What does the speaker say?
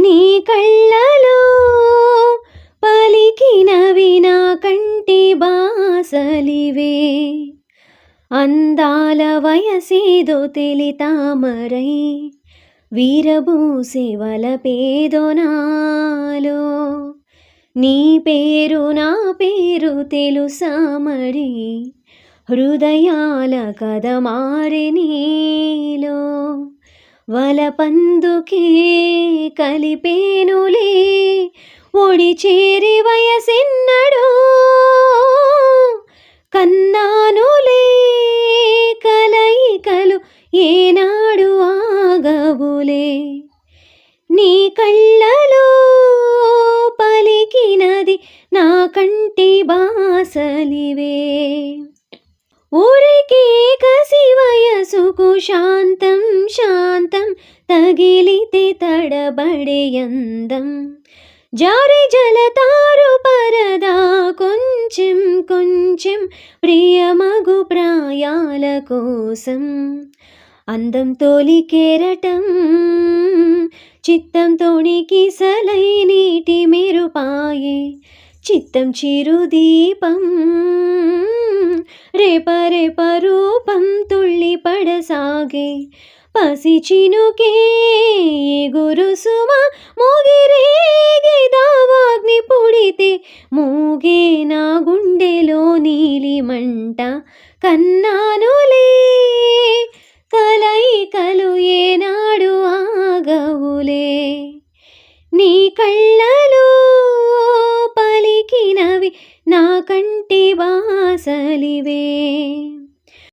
నీ కళ్ళలో పలికినవి నా కంటి బాసలివే. అందాల వయసేదో తెలితామరై వీరబూసే వలపేదో నాలో. నీ పేరు నా పేరు తెలుసా మరి? హృదయాల కథ మారి నీలో. వలపందుకే కలిపేనులే. ఒడి చేరి వయసెన్నడో కన్నానులే. కలయికలు ఏనాడు ఆగవులే. నీ కళ్ళలో పలికినది నా కంటి బాసలివే. ఊరికే కసి వయసుకు శాంతం శాంతం తగిలితే తడబడే అందం. జారి జలతారు పరదా కొంచెం కొంచెం ప్రియమగు ప్రాయాల కోసం. అందం తోలి కేరటం చిత్తం తోణికి సలై నీటి మెరుపాయే. చిత్తం చిరుదీపం రేప రేప రూపం తుళ్ళి పడసాగే. పసి చినుకే గురుసుమ మోగిరేగి దావాగ్ని పుడితే మూగే నా గుండెలో నీలి మంట కన్నానులే. కలయికలు ఏనాడు ఆగవులే. నీ కళ్ళ పలికినవి వాసలివే.